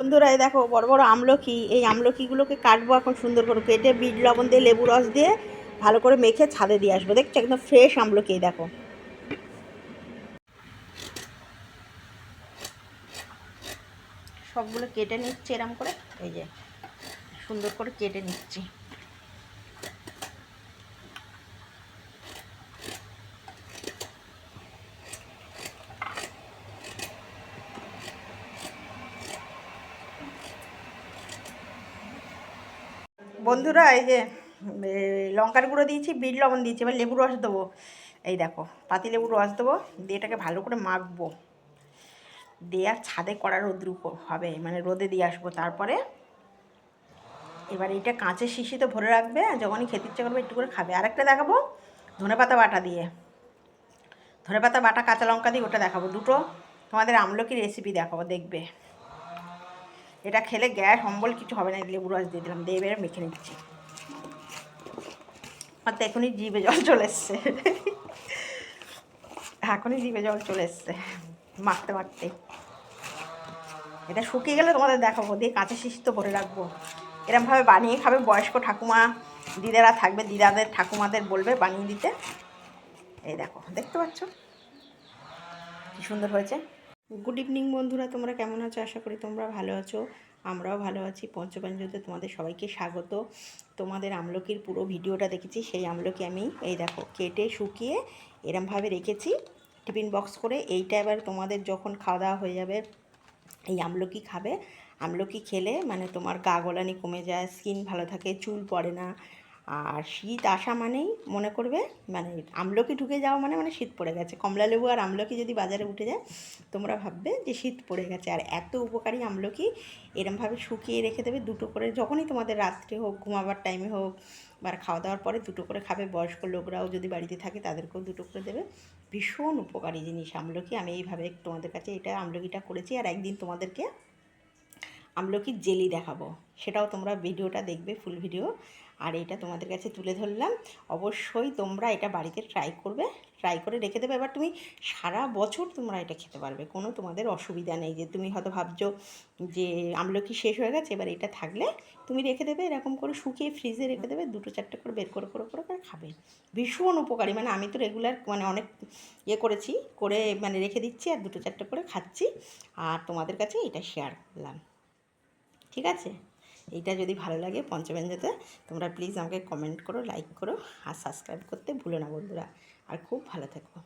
বন্ধুরা, এই দেখো, বড় বড় আমলকি। এই আমলকিগুলোকে কাটবো এখন সুন্দর করে কেটে বিট, লবণ দিয়ে, লেবু রস দিয়ে ভালো করে মেখে ছাদে দিয়ে আসব। দেখছ, একদম ফ্রেশ আমলকি দেখো। সবগুলো কেটে নিচ্ছি এরম করে। এই যে, সুন্দর করে কেটে নিচ্ছি। বন্ধুরা, এই যে লঙ্কার গুঁড়ো দিয়েছি, বিট লবণ দিয়েছি, এবার লেবু রস দেবো। এই দেখো, পাতি লেবু রস দেবো, দিয়ে এটাকে ভালো করে মাখবো। দিয়ে আর ছাদে কড়া রোদ্রু হবে মানে রোদে দিয়ে আসব। তারপরে এবার এইটা কাঁচের শিশিতে ভরে রাখবে যখনই খেতে ইচ্ছে করবে একটু করে খাবে। আরেকটা দেখাবো, ধনেপাতা বাটা দিয়ে। ধনেপাতা বাটা, কাঁচা লঙ্কা দিয়ে ওটা দেখাবো। দুটো তোমাদের আমলকি রেসিপি দেখাবো, দেখবে। এটা খেলে গ্যাস, অম্বল কিছু হবে না লেবু রস দিয়ে দিলাম, দিয়ে মেখে নিচ্ছি। তো এখনই জিভে জল চলে এসছে। এখনই জিভে জল চলে এসছে, মাখতে মাখতে এটা শুকিয়ে গেলে তোমাদের দেখাবো, দিয়ে কাঁচা শিশি তো ভরে রাখব। এরমভাবে বানিয়ে খাবে বয়স্ক ঠাকুমা, দিদারা থাকবে, দিদাদের ঠাকুমাদের বলবে বানিয়ে দিতে। এই দেখো, দেখতে পাচ্ছ? কি সুন্দর হয়েছে। গুড ইভিনিং বন্ধুরা, তোমরা কেমন আছো? আশা করি তোমরা ভালো আছো। আমরাও ভালো আছি। পঞ্চপাঞ্জতে তোমাদের সবাইকে স্বাগত। তোমাদের আমলকির পুরো ভিডিওটা দেখেছি। সেই আমলকি আমি, এই দেখো, কেটে, শুকিয়ে এরমভাবে রেখেছি। টিফিন বক্স করে এইটা এবার তোমাদের যখন খাওয়া দাওয়া হয়ে যাবে, এই আমলকি খাবে। আমলকি খেলে মানে তোমার গা গলানি কমে যায়, স্কিন ভালো থাকে, চুল পড়ে না আর শীত আসা মানেই মনে করবে মানে আমলকি ঢুকে যাওয়া মানে মানে শীত পড়ে গেছে। কমলা লেবু আর আমলকি যদি বাজারে উঠে যায়, তোমরা ভাববে যে শীত পড়ে গেছে। আর এত উপকারী আমলকি এরমভাবে শুকিয়ে রেখে দেবে দুটো করে, যখনই তোমাদের রাত্রে হোক, ঘুমাবার টাইমে হোক, বা খাওয়া দাওয়ার পরে দুটো করে খাবে। বয়স্ক লোকরাও যদি বাড়িতে থাকে, তাদেরকেও দুটো করে দেবে। ভীষণ উপকারী জিনিস আমলকি। আমি এইভাবে তোমাদের কাছে এটা আমলকিটা করেছি। আর একদিন তোমাদেরকে আমলকির জেলি দেখাবো? সেটাও তোমরা ভিডিওটা দেখবে ফুল ভিডিও আর এটা তোমাদের কাছে তুলে ধরলাম। অবশ্যই তোমরা এটা বাড়িতে ট্রাই করবে। ট্রাই করে রেখে দেবে। এবার তুমি সারা বছর তোমরা এটা খেতে পারবে। কোনো তোমাদের অসুবিধা নেই যে তুমি হয়তো ভাবছ যে আমলকি শেষ হয়ে গেছে, এবার এটা থাকলে তুমি রেখে দেবে, এরকম করে শুকিয়ে ফ্রিজে রেখে দেবে, দুটো চারটে করে বের করে করে করে করে খাবে। ভীষণ উপকারী। মানে আমি তো রেগুলার মানে অনেক ইয়ে করেছি, করে মানে রেখে দিচ্ছি আর দুটো চারটে করে খাচ্ছি। আর তোমাদের কাছে এটা শেয়ার করলাম। ঠিক আছে? এইটা যদি ভালো লাগে পঞ্চব্যঞ্জতে, তোমরা প্লিজ আমাকে কমেন্ট করো লাইক করো আর সাবস্ক্রাইব করতে ভুলো না বন্ধুরা। আর খুব ভালো থেকো।